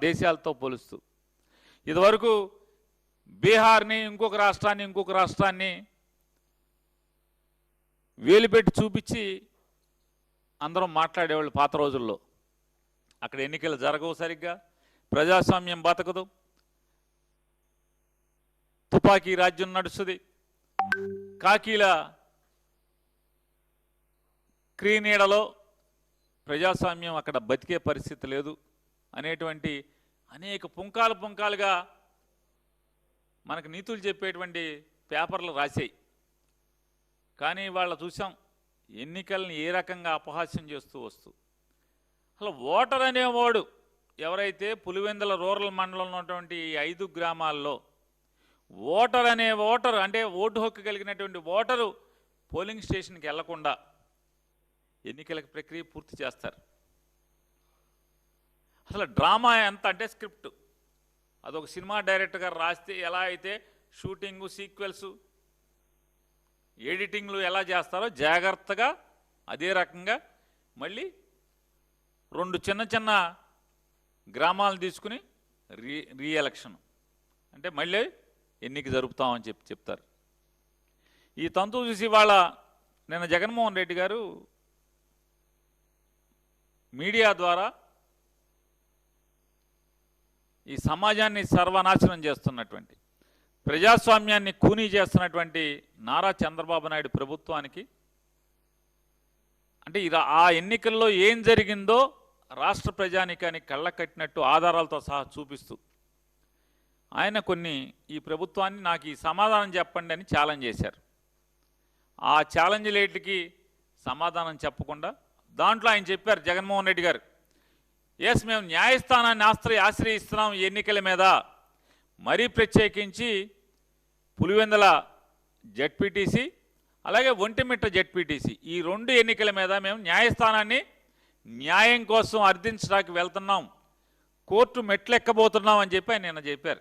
దేశాలతో పోలుస్తూ. ఇదివరకు బీహార్ని ఇంకొక రాష్ట్రాన్ని ఇంకొక రాష్ట్రాన్ని వేలుపెట్టి చూపించి అందరం మాట్లాడేవాళ్ళు పాత రోజుల్లో. అక్కడ ఎన్నికలు జరగవు సరిగ్గా ప్రజాస్వామ్యం బతకదు. తుపాకీ రాజ్యం నడుస్తుంది. కాకీల క్రీనీడలో ప్రజాస్వామ్యం అక్కడ బతికే పరిస్థితి లేదు. అనేటువంటి అనేక పుంకాలు పుంకాలుగా మనకు నీతులు చెప్పేటువంటి పేపర్లు రాశాయి. కానీ వాళ్ళ చూసాం ఎన్నికల్ని ఏ రకంగా అపహాస్యం చేస్తూ వస్తూ. అసలు ఓటర్ అనేవాడు ఎవరైతే పులివెందుల రూరల్ మండలంలో ఉన్నటువంటి ఐదు గ్రామాల్లో ఓటర్ అనే ఓటర్ అంటే ఓటు హక్కు కలిగినటువంటి ఓటరు పోలింగ్ స్టేషన్కి వెళ్ళకుండా ఎన్నికల ప్రక్రియ పూర్తి చేస్తారు. అసలు డ్రామా ఎంత అంటే స్క్రిప్ట్. అదొక సినిమా డైరెక్టర్ గారు రాస్తే ఎలా అయితే షూటింగు సీక్వెల్స్ ఎడిటింగ్లు ఎలా చేస్తారో జాగ్రత్తగా అదే రకంగా మళ్ళీ రెండు చిన్న చిన్న గ్రామాలు తీసుకుని రీ రీఎలక్షన్. అంటే మళ్ళీ ఎన్నిక జరుపుతామని చెప్పి చెప్తారు. ఈ తంతు చూసి వాళ్ళ నిన్న జగన్మోహన్ రెడ్డి గారు మీడియా ద్వారా ఈ సమాజాన్ని సర్వనాశనం చేస్తున్నటువంటి ప్రజాస్వామ్యాన్ని కూనీ చేస్తున్నటువంటి నారా చంద్రబాబు నాయుడు ప్రభుత్వానికి అంటే ఈ ఆ ఎన్నికల్లో ఏం జరిగిందో రాష్ట్ర ప్రజానికానికి కళ్ళ కట్టినట్టు ఆధారాలతో సహా చూపిస్తూ ఆయన కొన్ని ఈ ప్రభుత్వాన్ని నాకు ఈ సమాధానం చెప్పండి అని ఛాలెంజ్ చేశారు. ఆ ఛాలెంజ్ లేటికి సమాధానం చెప్పకుండా దాంట్లో ఆయన చెప్పారు జగన్మోహన్ రెడ్డి గారు ఎస్ మేము న్యాయస్థానాన్ని ఆశ్రయ ఆశ్రయిస్తున్నాం ఈ ఎన్నికల మీద. మరీ ప్రత్యేకించి పులివెందల జడ్పీటీసీ అలాగే ఒంటిమిట్ట జడ్పీటీసీ. ఈ రెండు ఎన్నికల మీద మేము న్యాయస్థానాన్ని న్యాయం కోసం అర్థించడానికి వెళ్తున్నాం. కోర్టు మెట్లెక్కబోతున్నాం అని చెప్పి ఆయన నిన్న చెప్పారు.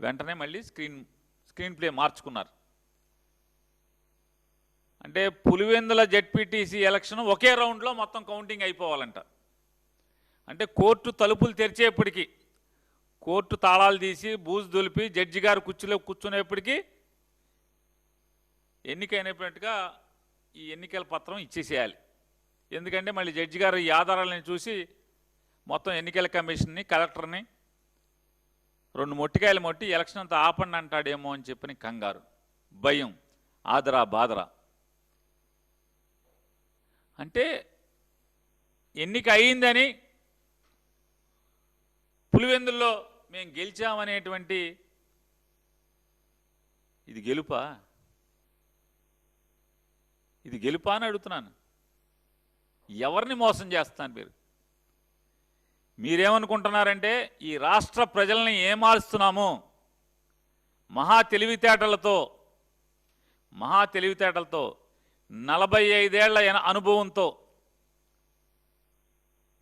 వెంటనే మళ్ళీ స్క్రీన్ స్క్రీన్ ప్లే మార్చుకున్నారు. అంటే పులివెందుల జెడ్పీటీసీ ఎలక్షన్ ఒకే రౌండ్లో మొత్తం కౌంటింగ్ అయిపోవాలంట. అంటే కోర్టు తలుపులు తెరిచేపటికి కోర్టు తాళాలు తీసి బూజు దులిపి జడ్జి గారు కుర్చీలో కూర్చునేప్పటికీ ఎన్నికైనట్టుగా ఈ ఎన్నికల పత్రం ఇచ్చేసేయాలి. ఎందుకంటే మళ్ళీ జడ్జి గారు ఈ ఆధారాలను చూసి మొత్తం ఎన్నికల కమిషన్ని కలెక్టర్ని రెండు మొట్టికాయలు మొట్టి ఎలక్షన్ అంతా ఆపండి అంటాడేమో అని చెప్పని కంగారు భయం ఆదరా బాదరా. అంటే ఎన్నిక అయిందని పులివెందుల్లో మేము గెలిచామనేటువంటి ఇది గెలుపా? ఇది గెలుపా అని అడుగుతున్నాను. ఎవరిని మోసం చేస్తాను మీరు? మీరేమనుకుంటున్నారంటే ఈ రాష్ట్ర ప్రజల్ని ఏమారుస్తున్నాము? మహా తెలివితేటలతో మహా తెలివితేటలతో నలభై ఐదేళ్ళ అనుభవంతో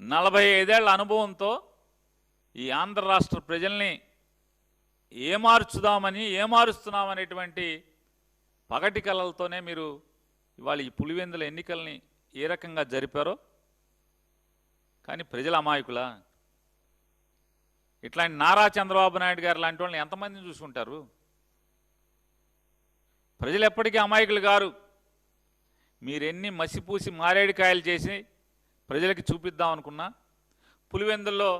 నలభై ఐదేళ్ళ అనుభవంతో ఈ ఆంధ్ర రాష్ట్ర ప్రజల్ని ఏమార్చుదామని ఏమారుస్తున్నామనేటువంటి పగటి కళలతోనే మీరు ఇవాళ ఈ పులివెందుల ఎన్నికల్ని ఏ రకంగా జరిపారో. కానీ ప్రజల అమాయకులా? ఇట్లాంటి నారా చంద్రబాబు నాయుడు గారు లాంటి వాళ్ళని ఎంతమందిని చూసుకుంటారు? ప్రజలు ఎప్పటికీ అమాయకులు గారు మీరెన్ని మసిపూసి మారేడికాయలు చేసి ప్రజలకి చూపిద్దాం అనుకున్నా పులివెందుల్లో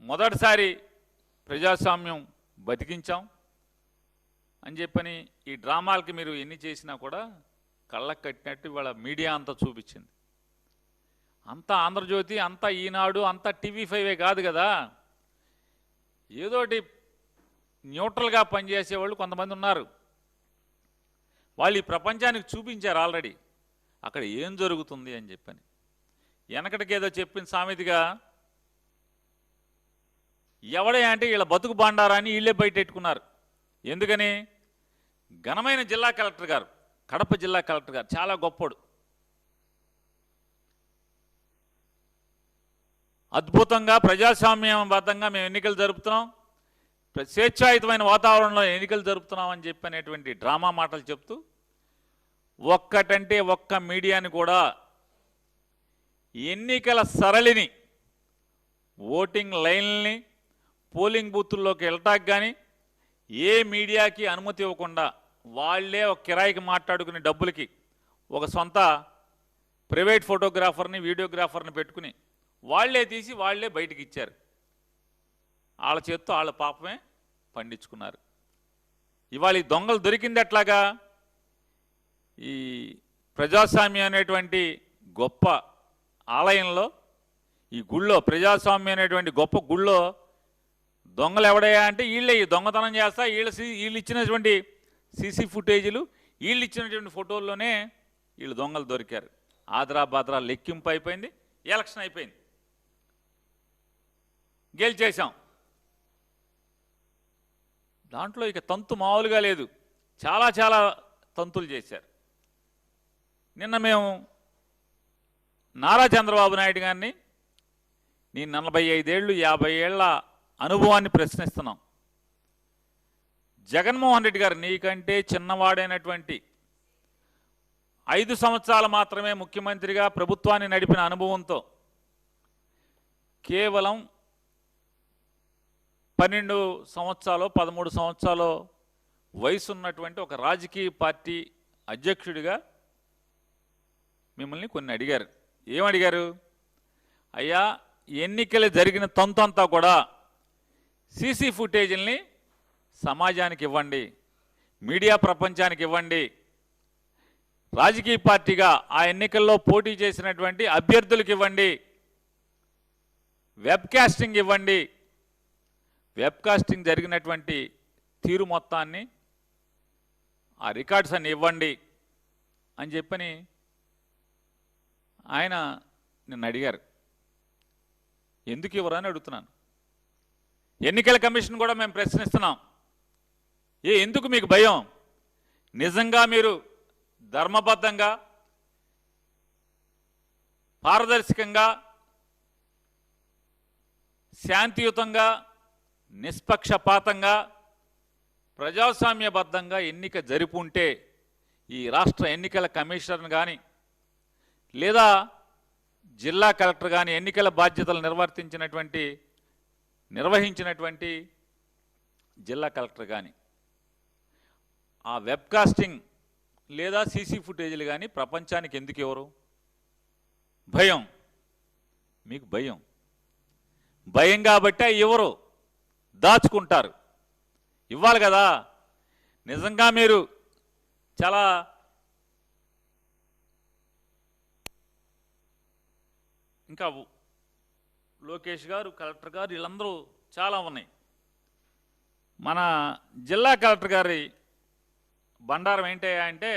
మొదటిసారి ప్రజాస్వామ్యం బతికించాం అని చెప్పని ఈ డ్రామాలకి మీరు ఎన్ని చేసినా కూడా కళ్ళకు కట్టినట్టు ఇవాళ మీడియా అంతా చూపించింది. అంతా ఆంధ్రజ్యోతి అంతా ఈనాడు అంతా టీవీ ఫైవే కాదు కదా. ఏదోటి న్యూట్రల్గా పనిచేసేవాళ్ళు కొంతమంది ఉన్నారు. వాళ్ళు ఈ ప్రపంచానికి చూపించారు ఆల్రెడీ. అక్కడ ఏం జరుగుతుంది అని చెప్పని. వెనకటికి ఏదో చెప్పిన సామెతిగా ఎవడే అంటే వీళ్ళ బతుకు బాండారాన్ని వీళ్ళే బయటెట్టుకున్నారు. ఎందుకని? ఘనమైన జిల్లా కలెక్టర్ గారు కడప జిల్లా కలెక్టర్ గారు చాలా గొప్పడు. అద్భుతంగా ప్రజాస్వామ్యబద్ధంగా మేము ఎన్నికలు జరుపుతున్నాం. ప్ర- స్వేచ్ఛాయుతమైన వాతావరణంలో ఎన్నికలు జరుపుతున్నాం అని చెప్పి అనేటువంటి డ్రామా మాటలు చెప్తూ ఒక్కటంటే ఒక్క మీడియాని కూడా ఎన్నికల సరళిని ఓటింగ్ లైన్ని పోలింగ్ బూతుల్లోకి వెళ్ళటానికి కానీ ఏ మీడియాకి అనుమతి ఇవ్వకుండా వాళ్ళే ఒక కిరాయికి మాట్లాడుకునే డబ్బులకి ఒక సొంత ప్రైవేట్ ఫోటోగ్రాఫర్ని వీడియోగ్రాఫర్ని పెట్టుకుని వాళ్ళే తీసి వాళ్ళే బయటికి ఇచ్చారు. వాళ్ళ చేత్తో వాళ్ళ పాపమే పండించుకున్నారు. ఇవాళ ఈ దొంగలు దొరికింది ఎట్లాగా? ఈ ప్రజాస్వామ్యం అనేటువంటి గొప్ప ఆలయంలో ఈ గుళ్ళో ప్రజాస్వామ్యం అనేటువంటి గొప్ప గుళ్ళో దొంగలు ఎవడయ్యా అంటే వీళ్ళే దొంగతనం చేస్తా వీళ్ళ సీ- వీళ్ళు ఇచ్చినటువంటి సీసీ ఫుటేజీలు వీళ్ళు ఇచ్చినటువంటి ఫోటోల్లోనే వీళ్ళు దొంగలు దొరికారు. ఆదరా బాద్రా లెక్కింపు అయిపోయింది ఎలక్షన్ అయిపోయింది. గెలిచేశాం. దాంట్లో ఇక తంతు మామూలుగా లేదు. చాలా చాలా తంతులు చేశారు. నిన్న మేము నారా చంద్రబాబు నాయుడు గారిని నీ నలభై ఐదేళ్ళు యాభై ఏళ్ళ అనుభవాన్ని ప్రశ్నిస్తున్నాం. జగన్మోహన్ రెడ్డి గారు నీకంటే చిన్నవాడైనటువంటి ఐదు సంవత్సరాలు మాత్రమే ముఖ్యమంత్రిగా ప్రభుత్వాన్ని నడిపిన అనుభవంతో కేవలం పన్నెండు సంవత్సరాలు పదమూడు సంవత్సరాలు వయసు ఉన్నటువంటి ఒక రాజకీయ పార్టీ అధ్యక్షుడిగా మిమ్మల్ని కొన్ని అడిగారు. ఏమడిగారు? అయ్యా ఎన్నికలు జరిగిన తంతంతా కూడా సీసీ ఫుటేజీల్ని సమాజానికి ఇవ్వండి మీడియా ప్రపంచానికి ఇవ్వండి. రాజకీయ పార్టీగా ఆ ఎన్నికల్లో పోటీ చేసినటువంటి అభ్యర్థులకు ఇవ్వండి. వెబ్కాస్టింగ్ ఇవ్వండి. వెబ్కాస్టింగ్ జరిగినటువంటి తీరు మొత్తాన్ని ఆ రికార్డ్స్ అన్ని ఇవ్వండి అని చెప్పని ఆయన నిన్ను అడిగారు. ఎందుకు ఇవ్వరు అని అడుగుతున్నాను. ఎన్నికల కమిషన్ కూడా మేము ప్రశ్నిస్తున్నాం. ఏ ఎందుకు మీకు భయం? నిజంగా మీరు ధర్మబద్ధంగా పారదర్శకంగా శాంతియుతంగా నిష్పక్షపాతంగా ప్రజాస్వామ్యబద్ధంగా ఎన్నిక జరుపుంటే ఈ రాష్ట్ర ఎన్నికల కమిషనర్ కానీ లేదా జిల్లా కలెక్టర్ కానీ ఎన్నికల బాధ్యతలు నిర్వర్తించినటువంటి నిర్వహించినటువంటి జిల్లా కలెక్టర్ కానీ ఆ వెబ్కాస్టింగ్ లేదా సీసీ ఫుటేజీలు కానీ ప్రపంచానికి ఎందుకు ఎవరు? భయం. మీకు భయం. భయం కాబట్టి ఎవరు దాచుకుంటారు? ఇవ్వాలి కదా. నిజంగా మీరు చాలా ఇంకా లోకేష్ గారు కలెక్టర్ గారు వీళ్ళందరూ చాలా ఉన్నాయి. మన జిల్లా కలెక్టర్ గారి బండారం ఏంటయ్యా అంటే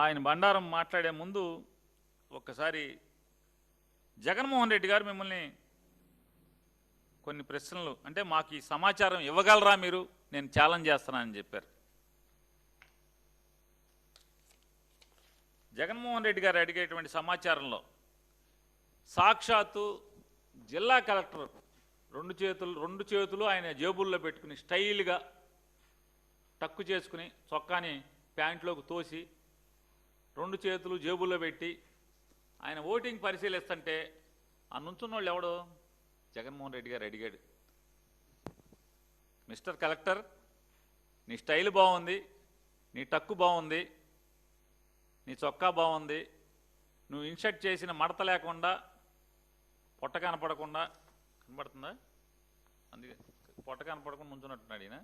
ఆయన బండారం మాట్లాడే ముందు ఒక్కసారి జగన్మోహన్ రెడ్డి గారు మిమ్మల్ని కొన్ని ప్రశ్నలు అంటే మాకు ఈ సమాచారం ఇవ్వగలరా మీరు? నేను ఛాలెంజ్ చేస్తానని చెప్పారు. జగన్మోహన్ రెడ్డి గారు అడిగేటువంటి సమాచారంలో సాక్షాత్తు జిల్లా కలెక్టర్ రెండు చేతులు రెండు చేతులు ఆయన జేబుల్లో పెట్టుకుని స్టైల్గా టక్కు చేసుకుని చొక్కాని ప్యాంట్లోకి తోసి రెండు చేతులు జేబుల్లో పెట్టి ఆయన ఓటింగ్ పరిశీలిస్తుంటే ఆ నుంచున్నోళ్ళు ఎవడు? జగన్మోహన్ రెడ్డి గారు అడిగాడు. మిస్టర్ కలెక్టర్ నీ స్టైల్ బాగుంది నీ టక్కు బాగుంది నీ చొక్కా బాగుంది నువ్వు ఇన్షర్ట్ చేసిన మడత లేకుండా పొట్ట కనపడకుండా కనపడుతుందా అందుకే పొట్ట కనపడకుండా ఉంచున్నట్టున్నాడు ఈయన.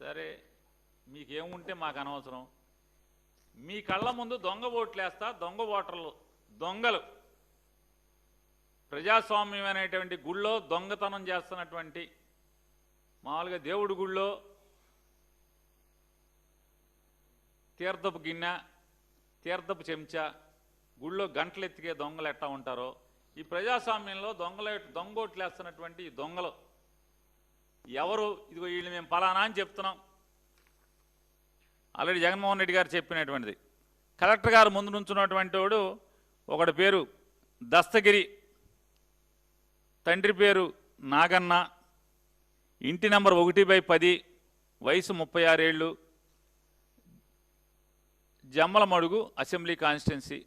సరే మీకేముంటే మాకు అనవసరం మీ కళ్ళ ముందు దొంగ ఓట్లు వేస్తా దొంగ ఓటర్లు దొంగలు. ప్రజాస్వామ్యం అనేటువంటి గుళ్ళో దొంగతనం చేస్తున్నటువంటి మామూలుగా దేవుడి గుళ్ళో తీర్థపు గిన్నె తీర్థపు చెంచా గుళ్ళో గంటలు ఎత్తికే దొంగలు ఎట్టా ఉంటారో ఈ ప్రజాస్వామ్యంలో దొంగల దొంగోట్లేస్తున్నటువంటి ఈ దొంగలు. ఎవరు? ఇదిగో వీళ్ళు మేము ఫలానా అని చెప్తున్నాం. ఆల్రెడీ జగన్మోహన్ రెడ్డి గారు చెప్పినటువంటిది. కలెక్టర్ గారు ముందు నుంచున్నటువంటి వాడు ఒకటి పేరు దస్తగిరి తండ్రి పేరు నాగన్న ఇంటి నంబర్ ఒకటి బై పది వయసు ముప్పై ఆరేళ్ళు జమ్మలమడుగు అసెంబ్లీ కాన్స్టిట్యున్సీ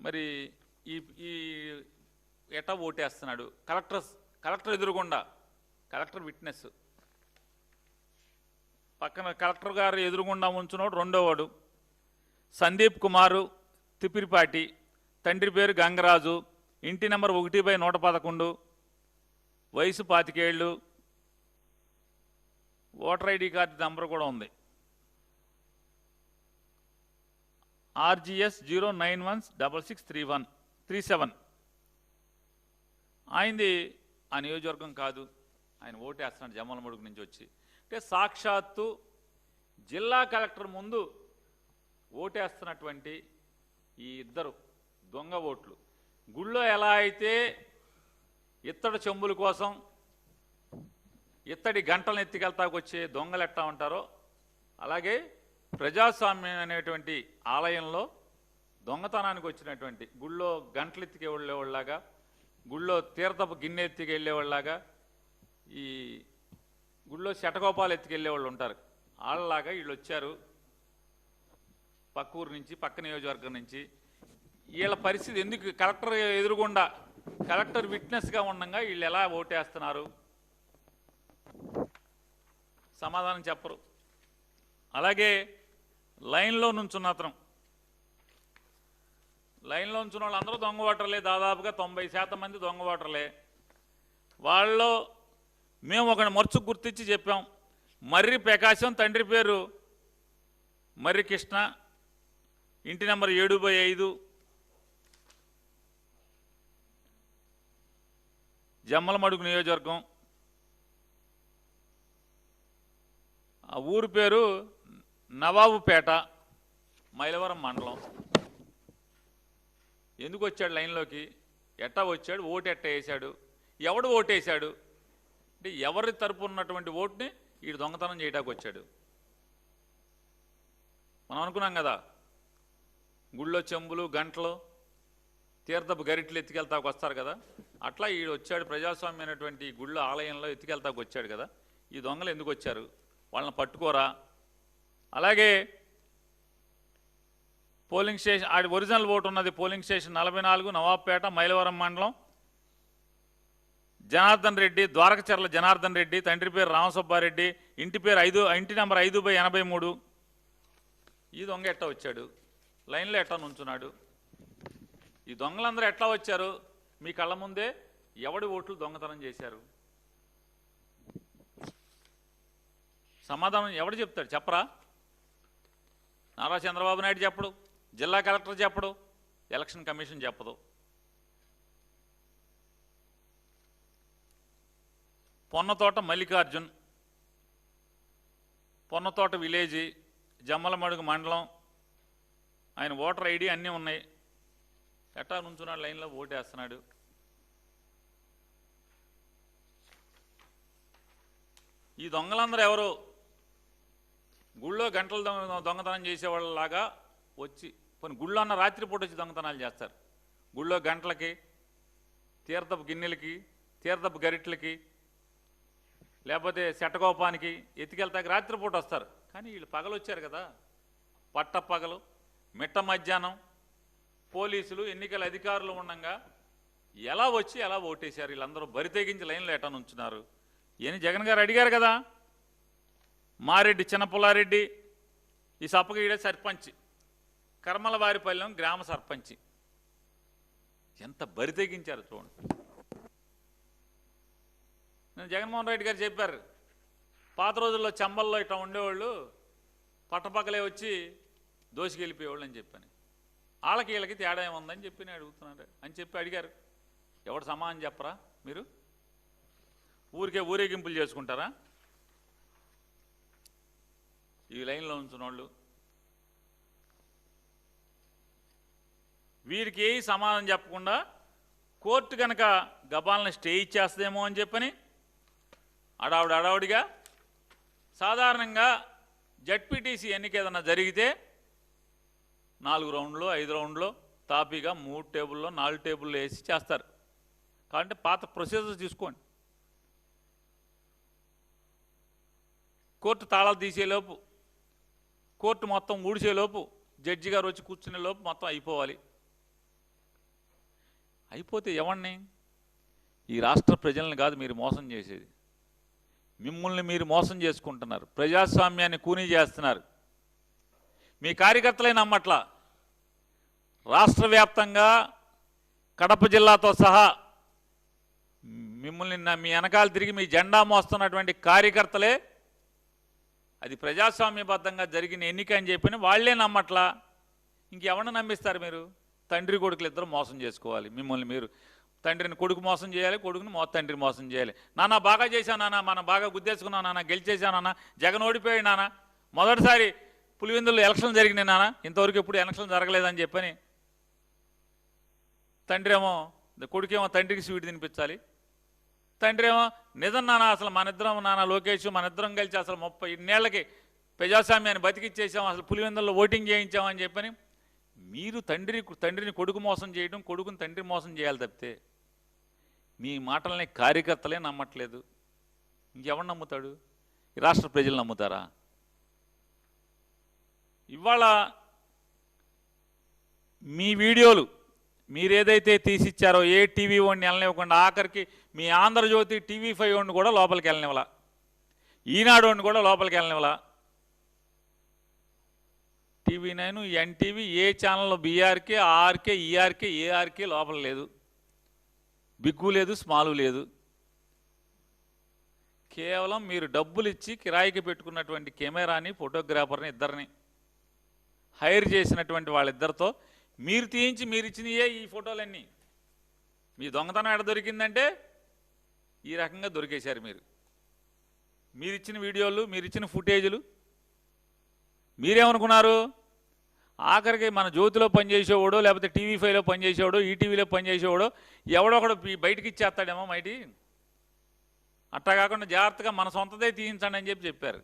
మరి ఈ ఈ ఎట ఓటేస్తున్నాడు. కలెక్టర్ కలెక్టర్ ఎదురుగుండా. Collector witness. పక్కన కలెక్టర్ గారు ఎదురుగుండా ఉంచున్నాడు రెండోవాడు. సందీప్ కుమారు తిప్పిరిపాటి. తండ్రి పేరు గంగరాజు. ఇంటి నెంబర్ ఒకటి బై నూట పదకొండు. వయసు పాతికేళ్ళు. ఓటర్ ఐడి కార్డు నెంబర్ కూడా ఉంది. RJS zero nine one double six three one three seven. ఆయనది ఆ నియోజకవర్గం కాదు. ఆయన ఓటేస్తున్నాడు జమ్మలమడుగు నుంచి వచ్చి. అంటే సాక్షాత్తు జిల్లా కలెక్టర్ ముందు ఓటేస్తున్నటువంటి ఈ ఇద్దరు దొంగ ఓట్లు. గుళ్ళో ఎలా అయితే ఇత్తడి చెంబుల కోసం ఇత్తడి గంటలను ఎత్తికెళ్తాకొచ్చే దొంగలు ఎట్టా ఉంటారో అలాగే ప్రజాస్వామ్యం అనేటువంటి ఆలయంలో దొంగతనానికి వచ్చినటువంటి గుళ్ళో గంటలు ఎత్తికి వెళ్ళేవాళ్ళలాగా గుళ్ళో తీర్థపు గిన్నె ఎత్తికి వెళ్ళేవాళ్ళలాగా ఈ గుళ్ళో శటగోపాలు ఎత్తుకెళ్ళేవాళ్ళు ఉంటారు. వాళ్ళలాగా వీళ్ళు వచ్చారు. పక్క ఊరు నుంచి పక్క నియోజకవర్గం నుంచి. వీళ్ళ పరిస్థితి ఎందుకు కలెక్టర్ ఎదురుగుండా కలెక్టర్ విట్నెస్గా ఉండగా వీళ్ళు ఎలా ఓటేస్తున్నారు? సమాధానం చెప్పరు. అలాగే లైన్లో నుంచున్న అతను. లైన్లో ఉంచిన వాళ్ళందరూ దొంగ ఓటర్లే దాదాపుగా తొంభై శాతం మంది దొంగ ఓటర్లే. వాళ్ళలో మేము ఒకటి మర్చుకు గుర్తించి చెప్పాం. మర్రి ప్రకాశం తండ్రి పేరు మర్రి కృష్ణ. ఇంటి నెంబర్ ఏడు బై ఐదు. జమ్మలమడుగు నియోజకవర్గం. ఆ ఊరు పేరు నవాబుపేట మైలవరం మండలం. ఎందుకు వచ్చాడు లైన్లోకి? ఎట్టా వచ్చాడు? ఓటు ఎట్టా వేశాడు? ఎవడు ఓటేశాడు అంటే ఎవరి తరపు ఉన్నటువంటి ఓటుని వీడు దొంగతనం చేయడానికి వచ్చాడు. మనం అనుకున్నాం కదా గుళ్ళో చెంబులు గంటలు తీర్థపు గరిట్లు ఎత్తికెళ్తాకు వస్తారు కదా. అట్లా ఈడు వచ్చాడు ప్రజాస్వామ్యమైనటువంటి ఈ గుళ్ళో ఆలయంలో ఎత్తికెళ్తాకు వచ్చాడు కదా. ఈ దొంగలు ఎందుకు వచ్చారు? వాళ్ళని పట్టుకోరా? అలాగే పోలింగ్ స్టేషన్ ఆడి ఒరిజినల్ ఓటు ఉన్నది పోలింగ్ స్టేషన్ నలభై నాలుగు నవాబ్పేట మైలవరం మండలం. జనార్దన్ రెడ్డి ద్వారకచర్ల జనార్దన్ రెడ్డి తండ్రి పేరు రామసుబ్బారెడ్డి ఇంటి పేరు ఐదు ఇంటి నెంబర్ ఐదు బై ఎనభై మూడు. ఈ దొంగ ఎట్లా వచ్చాడు? లైన్లో ఎట్టా నుంచున్నాడు? ఈ దొంగలందరూ ఎట్లా వచ్చారు? మీ కళ్ళ ముందే ఎవడి ఓట్లు దొంగతనం చేశారు? సమాధానం ఎవడు చెప్తాడు? చెప్పరా? నారా చంద్రబాబు నాయుడు చెప్పడు జిల్లా కలెక్టర్ చెప్పడు ఎలక్షన్ కమిషన్ చెప్పదు. పొన్నతోట మల్లికార్జున్ పొన్నతోట విలేజీ జమ్మలమడుగు మండలం ఆయన ఓటర్ ఐడి అన్నీ ఉన్నాయి. ఎట్టా నుంచున్నాడు లైన్లో ఓటేస్తున్నాడు. ఈ దొంగలందరూ ఎవరు? గుళ్ళో గంటలు దొంగతనం చేసేవాళ్ళలాగా వచ్చి కొన్ని గుళ్ళో అన్న రాత్రిపూట వచ్చి దొంగతనాలు చేస్తారు. గుళ్ళో గంటలకి తీర్థపు గిన్నెలకి తీర్థపు గరిట్లకి లేకపోతే శటకోపానికి ఎత్తికెళ్తాక రాత్రిపూట వస్తారు. కానీ వీళ్ళు పగలు వచ్చారు కదా. పట్ట పగలు మిట్ట మధ్యాహ్నం పోలీసులు ఎన్నికల అధికారులు ఉండగా ఎలా వచ్చి ఎలా ఓటేశారు? వీళ్ళందరూ బరితెగించి లైన్లో ఎటనుంచున్నారు? ఏని జగన్ గారు అడిగారు కదా. మారెడ్డి చిన్నపుల్లారెడ్డి ఈ సప్పగీడే సర్పంచ్ కర్మలవారిపల్లెం గ్రామ సర్పంచ్. ఎంత బరి తెగించారు చూడండి. నేను జగన్మోహన్ రెడ్డి గారు చెప్పారు పాత రోజుల్లో చంబల్లో ఇట్లా ఉండేవాళ్ళు పట్టపక్కలే వచ్చి దోసికెళ్ళిపోయేవాళ్ళు అని చెప్పాను. వాళ్ళకి వీళ్ళకి తేడా ఏముందని చెప్పి నేను అడుగుతున్నాడు అని చెప్పి అడిగారు. ఎవడు సమానం చెప్పరా మీరు? ఊరికే ఊరేగింపులు చేసుకుంటారా? ఈ లైన్లో ఉంచిన వాళ్ళు వీరికి ఏ సమాధానం చెప్పకుండా కోర్టు కనుక గబాలను స్టే ఇచ్చేస్తుందేమో అని చెప్పని అడావుడు అడావుడిగా సాధారణంగా జడ్పీటీసీ ఎన్నిక ఏదైనా జరిగితే నాలుగు రౌండ్లు ఐదు రౌండ్లు తాపీగా మూడు టేబుల్లో నాలుగు టేబుల్లో వేసి చేస్తారు. కాబట్టి పాత ప్రొసీజర్ తీసుకోండి. కోర్టు తాళాలు తీసేలోపు కోర్టు మొత్తం ఊడిచేలోపు జడ్జి గారు వచ్చి కూర్చునే లోపు మొత్తం అయిపోవాలి. అయిపోతే ఎవరిని ఈ రాష్ట్ర ప్రజల్ని కాదు మీరు మోసం చేసేది. మిమ్మల్ని మీరు మోసం చేసుకుంటున్నారు. ప్రజాస్వామ్యాన్ని కూనీ చేస్తున్నారు. మీ కార్యకర్తలే నమ్మట్లా. రాష్ట్ర వ్యాప్తంగా కడప జిల్లాతో సహా మిమ్మల్ని మీ వెనకాల తిరిగి మీ జెండా మోస్తున్నటువంటి కార్యకర్తలే అది ప్రజాస్వామ్యబద్ధంగా జరిగిన ఎన్నిక అని చెప్పిన వాళ్ళే నమ్మట్లా? ఇంకెవరిని నమ్మిస్తారు మీరు? తండ్రి కొడుకులు ఇద్దరు మోసం చేసుకోవాలి. మిమ్మల్ని మీరు తండ్రిని కొడుకు మోసం చేయాలి కొడుకుని మో తండ్రి మోసం చేయాలి. నాన్న బాగా చేశాను నాన్న మనం బాగా గుద్దేసుకున్నాం నాన్న గెలిచేశాను నాన్న జగన్ ఓడిపోయాడు నాన్న. మొదటిసారి పులివెందుల్లో ఎలక్షన్ జరిగినాయి నాన్న. ఇంతవరకు ఎప్పుడు ఎలక్షన్ జరగలేదని చెప్పని. తండ్రి ఏమో కొడుకేమో తండ్రికి స్వీట్ తినిపించాలి. తండ్రి ఏమో నిజం నాన్న అసలు మన ఇద్దరం నాన్న లోకేష్ మన ఇద్దరం కలిసి అసలు ముప్పై ఇన్నేళ్ళకి ప్రజాస్వామ్యాన్ని బతికిచ్చేసాం అసలు పులివెందుల్లో ఓటింగ్ చేయించామని చెప్పని మీరు తండ్రి తండ్రిని కొడుకు మోసం చేయడం కొడుకుని తండ్రి మోసం చేయాలి తప్పితే మీ మాటల్ని కార్యకర్తలే నమ్మట్లేదు. ఇంకెవరు నమ్ముతాడు? ఈ రాష్ట్ర ప్రజలు నమ్ముతారా? ఇవాళ మీ వీడియోలు మీరేదైతే తీసిచ్చారో ఏ టీవీ వాడిని వెళ్ళనివ్వకుండా ఆఖరికి మీ ఆంధ్రజ్యోతి టీవీ ఫైవ్ వాడిని కూడా లోపలికి వెళ్ళనివ్వాల. ఈనాడు వాడిని కూడా లోపలికి వెళ్ళనివ్వాల. టీవీ నైన్ ఎన్టీవీ ఏ ఛానల్లో బీఆర్కే ఆర్కే ఈఆర్కే ఏఆర్కే లోపల లేదు. బిగ్గు లేదు స్మాలు లేదు. కేవలం మీరు డబ్బులు ఇచ్చి కిరాయికి పెట్టుకున్నటువంటి కెమెరాని ఫోటోగ్రాఫర్ని ఇద్దరిని హైర్ చేసినటువంటి వాళ్ళిద్దరితో మీరు తీయించి మీరు ఇచ్చినయే ఈ ఫోటోలన్నీ. మీ దొంగతనం ఎక్కడ దొరికిందంటే ఈ రకంగా దొరికేశారు మీరు. మీరు ఇచ్చిన వీడియోలు మీరు ఇచ్చిన ఫుటేజులు. మీరేమనుకున్నారు? ఆఖరికి మన జ్యోతిలో పనిచేసేవాడో లేకపోతే టీవీ ఫైవ్లో పనిచేసేవాడో ఈటీవీలో పనిచేసేవాడో ఎవడొకడు బీ- బయటికి ఇచ్చేస్తాడేమో మైటి. అట్టా కాకుండా జాగ్రత్తగా మన సొంతదే తీయించండి అని చెప్పి చెప్పారు.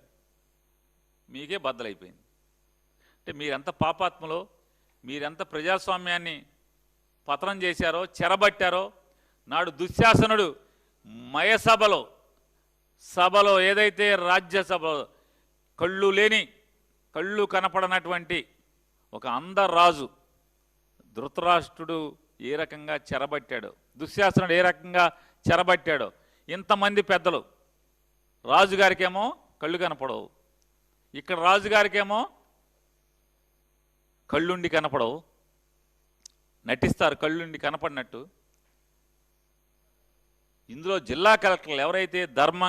మీకే బద్దలైపోయింది. అంటే మీరెంత పాపాత్మలో మీరెంత ప్రజాస్వామ్యాన్ని పతనం చేశారో చెరబట్టారో నాడు దుశ్శాసనుడు మయసభలో సభలో ఏదైతే రాజ్యసభలో కళ్ళు లేని కళ్ళు కనపడనటువంటి ఒక అందరాజు ధృతరాష్ట్రుడు ఏ రకంగా చెరబట్టాడు దుశ్శాసనుడు ఏ రకంగా చెరబట్టాడో ఇంతమంది పెద్దలు రాజుగారికేమో కళ్ళు కనపడవు. ఇక్కడ రాజుగారికేమో కళ్ళుండి కనపడవు. నటిస్తారు కళ్ళుండి కనపడినట్టు. ఇందులో జిల్లా కలెక్టర్లు ఎవరైతే ధర్మ